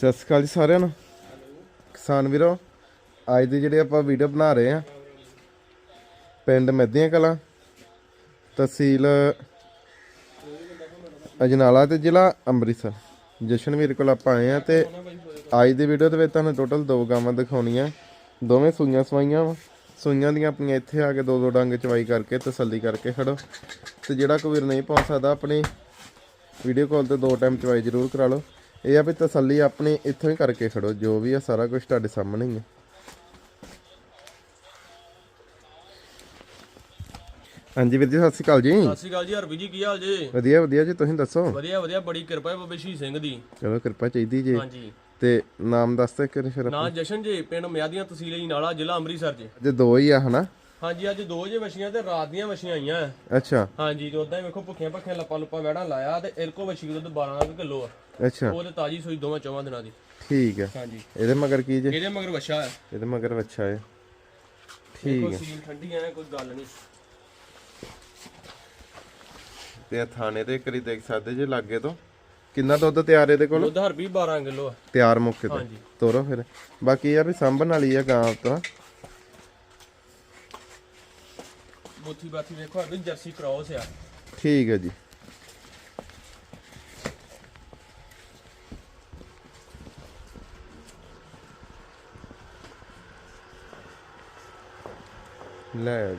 ਸਤਿ ਸ਼੍ਰੀ ਅਕਾਲ ਜੀ ਸਾਰਿਆਂ ਨੂੰ। ਕਿਸਾਨ ਵੀਰੋ, ਅੱਜ ਦੇ ਜਿਹੜੇ ਆਪਾਂ ਵੀਡੀਓ ਬਣਾ ਰਹੇ ਆ ਪਿੰਡ ਮੱਧੀਆਂ ਕਲਾਂ, ਤਹਿਸੀਲ ਅਜਨਾਲਾ ਤੇ ਜ਼ਿਲ੍ਹਾ ਅੰਮ੍ਰਿਤਸਰ। ਜਸ਼ਨਵੀਰ ਕੋਲ ਆਪਾਂ ਆਏ ਆ ਤੇ ਅੱਜ ਦੀ ਵੀਡੀਓ ਦੇ ਵਿੱਚ ਤੁਹਾਨੂੰ ਟੋਟਲ ਦੋ ਗਾਵਾਂ ਦਿਖਾਉਣੀਆਂ। ਦੋਵੇਂ ਸੂਈਆਂ ਸਵਾਈਆਂ ਵਾ। ਸੂਈਆਂ ਦੀਆਂ ਆਪਣੀਆਂ ਇੱਥੇ ਆ ਕੇ ਦੋ ਦੋ ਡੰਗ ਚਵਾਈ ਕਰਕੇ ਤਸੱਲੀ ਕਰਕੇ ਖੜੋ। ਤੇ ਜਿਹੜਾ ਕੋਈ ਵੀਰ ਨਹੀਂ ਪਹੁੰਚ ਸਕਦਾ, ਆਪਣੀ ਵੀਡੀਓ ਕਾਲ ਤੇ ਦੋ ਟਾਈਮ ਚਵਾਈ ਜ਼ਰੂਰ ਕਰਾ ਲਓ। ਇਹ ਆ ਵੀ ਤਸੱਲੀ ਆਪਣੀ ਇੱਥੋਂ ਹੀ ਕਰਕੇ ਖੜੋ ਜੋ ਵੀ ਆ ਸਾਰਾ ਕੁਝ ਤੁਹਾਡੇ ਸਾਹਮਣੇ ਹੀ ਹੈ ਹਾਂਜੀ ਵੀਰ ਜੀ ਸਤਿ ਸ਼੍ਰੀ ਅਕਾਲ ਜੀ। ਸਤਿ ਸ਼੍ਰੀ ਅਕਾਲ ਜੀ ਹਰਬੀ ਜੀ ਕੀ ਹਾਲ ਜੀ? ਵਧੀਆ ਵਧੀਆ ਜੀ ਤੁਸੀਂ ਦੱਸੋ? ਵਧੀਆ ਵਧੀਆ ਬੜੀ ਕਿਰਪਾ ਹੈ ਬਾਬੇ ਸ਼ਹੀਦ ਸਿੰਘ ਦੀ। ਚਲੋ ਕਿਰਪਾ ਚਾਹੀਦੀ ਜੀ। ਹਾਂਜੀ। ਤੇ ਨਾਮ ਦੱਸ ਤੇ ਕਰੇ ਫਿਰ ਨਾਂ ਜਸ਼ਨ ਜੀ ਪਿੰਡ ਮਿਆਦੀਆਂ ਤਹਿਸੀਲ ਨਾਲਾ ਜ਼ਿਲ੍ਹਾ ਅੰਮ੍ਰਿਤਸਰ ਜੀ। ਜੇ ਦੋ ਹੀ ਆ ਹਨਾ? ਹਾਂਜੀ ਅੱਜ ਦੋ ਜੇ ਵਛੀਆਂ ਤੇ ਰਾਤ ਦੀਆਂ ਵਛੀਆਂ ਆਈਆਂ। ਅੱਛਾ। ਹਾਂਜੀ ਤੇ ਉਦਾਂ ਹੀ ਵੇਖੋ ਭੁੱਖੀਆਂ ਭੱਖੀਆਂ ਲੱਪਾਂ ਲੁੱਪਾਂ ਵੈੜਾਂ ਲਾਇਆ ਤੇ ਇਰਕੋ ਵਛੀ ਦਾ ਦੁੱਧ 12 ਕਿਲੋ ਆ। ਅੱਛਾ। ਉਹ ਤੇ ਤਾਜੀ ਸੂਈ ਦੋਵਾਂ ਚੌਵਾਂ ਦਿਨਾਂ ਦੀ। ਠੀਕ ਹੈ। ਹਾਂਜੀ। ਇਹਦੇ ਮਗਰ ਕੀ ਜੇ? ਇਹਦੇ ਮਗਰ ਵਛਾ ਹੈ। ਇਹਦੇ ਮਗਰ ਅੱਛਾ ਹੈ। ਠੀਕ ਕੋਈ ਹੈ। ਸੀਲ ਠੰਡੀ ਐ ਕੋਈ ਗੱਲ ਨਹੀਂ। ਤੇ ਇਹ ਥਾਣੇ ਤੇ ਕਰੀ ਦੇਖ ਸਕਦੇ ਜੇ ਲਾਗੇ ਤੋਂ। ਕਿੰਨਾ ਦੁੱਧ ਤਿਆਰ ਇਹਦੇ ਕੋਲ? ਦੁੱਧ ਹਰਬੀ 12 ਕਿਲੋ ਆ। ਤਿਆਰ ਮੁੱਕੇ ਤੇ। ਹਾਂਜੀ। ਤੋਰੋ ਫਿਰ। ਬਾਕੀ ਯਾਰ ਵੀ ਸਾਂਭਣ ਵਾਲੀ ਆ ਗਾਂ ਤਾਂ। ਬੋਥੀ ਬਾਥੀ ਵੇਖੋ ਹਰਬੀ ਜਰਸੀ ਕ੍ਰੋਸ ਆ। ਠੀਕ ਹੈ ਜੀ। ਲੈ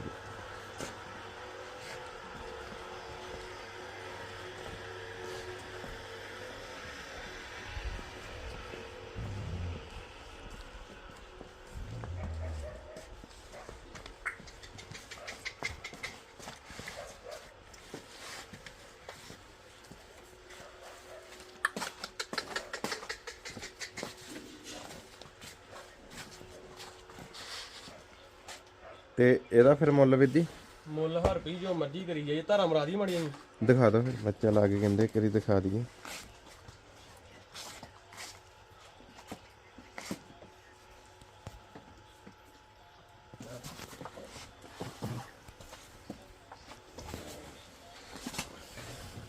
ਤੇ ਇਹਦਾ ਫਿਰ ਮੁੱਲ ਵਿਧੀ ਮੁੱਲ ਹਰਬੀ ਜੋ ਮਰਜ਼ੀ ਕਰੀ ਜਾਈਏ ਧਾਰਾ ਮਰਾਦੀ ਮਾੜੀਆਂ ਨੂੰ। ਦਿਖਾ ਦਿਓ ਫਿਰ ਬੱਚਾ ਲਾ ਕੇ ਕਹਿੰਦੇ ਕਰੀ ਦਿਖਾ ਦਈਏ।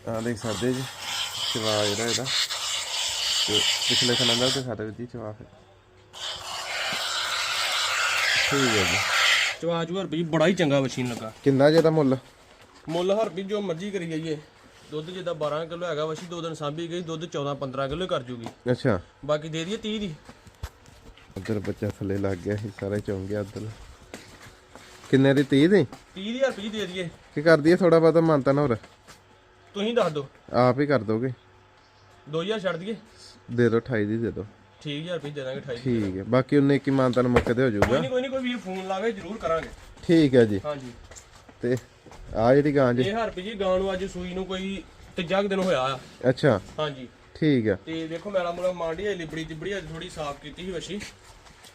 ਆ ਦੇਖ ਸਕਦੇ ਜੀ ਚਵਾ ਜਿਹੜਾ ਇਹਦਾ। ਤੇ ਪਿਛਲੇ ਖਾਣਾ ਦਾ ਦਿਖਾ ਦਿਓ ਜੀ ਚਵਾ ਫਿਰ। ਠੀਕ ਹੈ ਜੀ। ਚਵਾ ਚੂ ਹਰਬੀ ਬੜਾ ਹੀ ਚੰਗਾ ਮਸ਼ੀਨ ਲੱਗਾ। ਕਿੰਨਾ ਜਿਹਦਾ ਮੁੱਲ? ਮੁੱਲ ਹਰਬੀ ਜੋ ਮਰਜ਼ੀ ਕਰੀ ਜਾਈਏ। ਦੁੱਧ ਜਿੱਦਾਂ 12 ਕਿਲੋ ਹੈਗਾ ਵਸ਼ੀ ਦੋ ਦਿਨ ਸਾਂਭੀ ਗਈ ਦੁੱਧ 14 15 ਕਿਲੋ ਕਰ ਜੂਗੀ। ਅੱਛਾ। ਬਾਕੀ ਦੇ ਦਈਏ 30 ਦੀ। ਉਧਰ ਬੱਚਾ ਥੱਲੇ ਲੱਗ ਗਿਆ ਸੀ ਸਾਰਾ ਚੌਂ ਗਿਆ ਉਧਰ। ਕਿੰਨੇ ਦੀ? 30 ਦੀ? 30 ਦੀ ਹਰਬੀ ਦੇ ਦਈਏ। ਕੀ ਕਰਦੀ ਹੈ ਥੋੜਾ ਬਹੁਤਾ ਮੰਨਤਾ ਨਾ ਹੋਰ। ਤੁਸੀਂ ਦੱਸ ਦਿਓ। ਆਪ ਹੀ ਕਰ ਦੋਗੇ। 2000 ਛੱਡ ਦਈਏ। ਦੇ ਦਿਓ 28 ਦੀ ਦੇ ਦਿਓ ਠੀਕ ਹੈ ਰੁਪਏ ਦੇ ਦਾਂਗੇ 28 ਠੀਕ ਹੈ ਬਾਕੀ ਉਹਨੇ ਕੀ ਮਾਨਤਾ ਨੂੰ ਮੁੱਕ ਤੇ ਹੋ ਕੋਈ ਜਾਊਗਾ ਨਹੀਂ ਕੋਈ ਨਹੀਂ ਕੋਈ ਵੀਰ ਫੋਨ ਲਾਵੇ ਜ਼ਰੂਰ ਕਰਾਂਗੇ। ਠੀਕ ਹੈ ਜੀ। ਹਾਂਜੀ। ਤੇ ਆ ਜਿਹੜੀ ਗਾਂ ਜੀ। ਇਹ ਹਰਪੀ ਜੀ ਗਾਂ ਨੂੰ ਅੱਜ ਸੂਈ ਨੂੰ ਕੋਈ ਤੀਜਾ ਕੁ ਦਿਨ ਹੋਇਆ ਆ। ਅੱਛਾ। ਹਾਂਜੀ। ਠੀਕ ਹੈ। ਤੇ ਦੇਖੋ ਮੇਰਾ ਮੁੰਡਾ ਮਾਂਡੀ ਹੈ ਲਿਬੜੀ ਤਿਬੜੀ ਅੱਜ ਥੋੜੀ ਸਾਫ਼ ਕੀਤੀ ਸੀ ਵਸ਼ੀ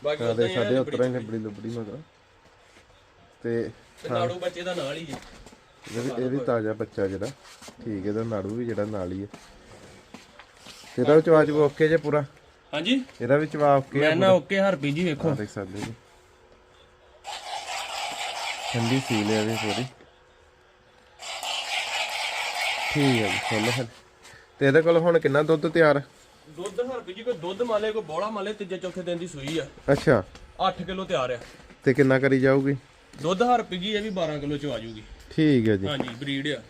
ਬਾਕੀ ਆ ਉਦਾਂ ਦੇ ਹੀ ਸਾਡੇ ਲਿਬੜੀ ਲੱਬੜੀ ਲੁਬੜੀ ਮਗਰ। ਤੇ ਤੇ ਨਾੜੂ ਬੱਚੇ ਦਾ ਨਾਲ ਹੀ ਜੀ। ਇਹ ਵੀ- ਇਹ ਵੀ ਤਾਜ਼ਾ ਬੱਚਾ ਜਿਹੜਾ। ਠੀਕ ਹੈ ਇਹਦਾ ਨਾੜੂ ਵੀ ਜਿਹੜਾ ਨਾਲ ਹੀ ਹੈ। ਵੀ ਚਵਾਚ ਓਕੇ ਜੇ ਪੂਰਾ? ਹਾਂਜੀ? ਇਹਦਾ ਵੀ ਚਵਾ ਓਕੇ ਮੈਂ ਨਾ ਓਕੇ ਹਰਪੀ ਜੀ ਵੇਖੋ। ਦੇਖ ਸਕਦੇ ਜੀ। ਠੰਡੀ ਸੀਲ ਹੈ ਇਹਦੀ ਪੂਰੀ। ਠੀਕ ਹੈ ਜੀ ਖੋਲੋ ਫਿਰ। ਤੇ ਇਹਦੇ ਕੋਲ ਹੁਣ ਕਿੰਨਾ ਦੁੱਧ ਤਿਆਰ? ਦੁੱਧ ਹਰਪੀ ਜੀ ਕੋਈ ਦੁੱਧ ਮਾਲੇ ਕੋਈ ਬੋਲਾ ਮਾਲੇ ਤੀਜੇ ਚੌਥੇ ਦਿਨ ਦੀ ਸੂਈ ਆ। ਅੱਛਾ। 8 ਕਿਲੋ ਤਿਆਰ ਆ। ਤੇ ਕਿੰਨਾ ਕਰੀ ਜਾਊਗੀ? ਦੁੱਧ ਹਰਪੀ ਜੀ ਇਹ ਵੀ 12 ਕਿਲੋ ਚ ਆ ਜਾਊਗੀ। ਠੀਕ ਹੈ ਜੀ। ਹਾਂਜੀ ਬਰੀਡ ਆ।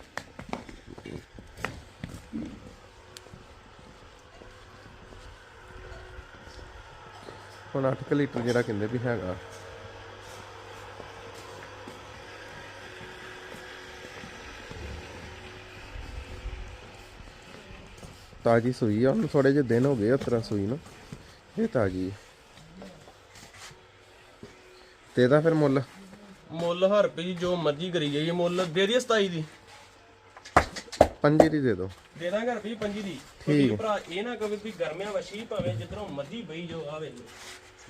ਹੁਣ 8 ਲੀਟਰ ਜਿਹੜਾ ਕਹਿੰਦੇ ਵੀ ਹੈਗਾ। ਤਾਜੀ ਸੂਈ ਆ ਉਹਨੂੰ ਥੋੜੇ ਜਿਹੇ ਦਿਨ ਹੋ ਗਏ ਉਸ ਤਰ੍ਹਾਂ ਸੂਈ ਨੂੰ। ਇਹ ਤਾਜੀ ਹੈ ਤੇ ਇਹਦਾ ਫਿਰ ਮੁੱਲ? ਮੁੱਲ ਹਰਪੀ ਜੀ ਜੋ ਮਰਜ਼ੀ ਕਰੀ ਜਾਈਏ ਮੁੱਲ ਦੇ ਦਈਏ 27 ਦੀ। ਪੰਜੀ ਦੀ ਦੇ ਦਿਓ ਦੇ ਦਾਂਗੇ ਰੁਪਈ 25 ਦੀ। ਠੀਕ ਭਰਾ ਇਹ ਨਾ ਕਵੇ ਵੀ ਗਰਮਿਆਂ ਵਸ਼ੀ ਭਾਵੇਂ ਜਿੱਧਰੋਂ ਮਰਜ਼ੀ ਬਈ ਜੋ ਆਵੇ।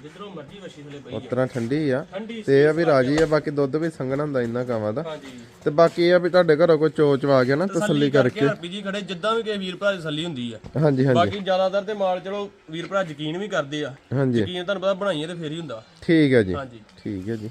ਜਿੱਧਰੋਂ ਮਰਜ਼ੀ ਵਸ਼ੀ ਥਲੇ ਠੰਡੀ ਆ। ਠੰਡੀ ਤੇ ਇਹ ਆ ਵੀ ਰਾਜੀ ਆ ਬਾਕੀ ਦੁੱਧ ਵੀ ਸੰਘਣਾ ਹੁੰਦਾ ਇੰਨਾ ਕਾਵਾਂ ਦਾ ਹਾਂਜੀ। ਤੇ ਬਾਕੀ ਇਹ ਆ ਵੀ ਤੁਹਾਡੇ ਘਰੋਂ ਕੋਈ ਚੋਚ ਆ ਗਿਆ ਨਾ ਤਸੱਲੀ ਕਰਕੇ। ਹਰਪੀ ਜੀ ਖੜੇ ਜਿੱਦਾਂ ਵੀ ਕਿਸੇ ਵੀਰ ਭਰਾ ਦੀ ਤਸੱਲੀ ਹੁੰਦੀ ਆ। ਹਾਂਜੀ ਹਾਂਜੀ। ਬਾਕੀ ਜ਼ਿਆਦਾਤਰ ਤੇ ਮਾਲ ਚਲੋ ਵੀਰ ਭਰਾ ਯਕੀਨ ਵੀ ਕਰਦੇ ਆ। ਹਾਂਜੀ। ਯਕੀਨ ਤੁਹਾਨੂੰ ਪਤਾ ਬਣਾਈਏ ਤੇ ਫੇਰ ਹੀ ਹੁੰਦਾ। ਠੀਕ ਹੈ ਜੀ। ਹਾਂਜੀ। ਠੀਕ ਹੈ ਜੀ।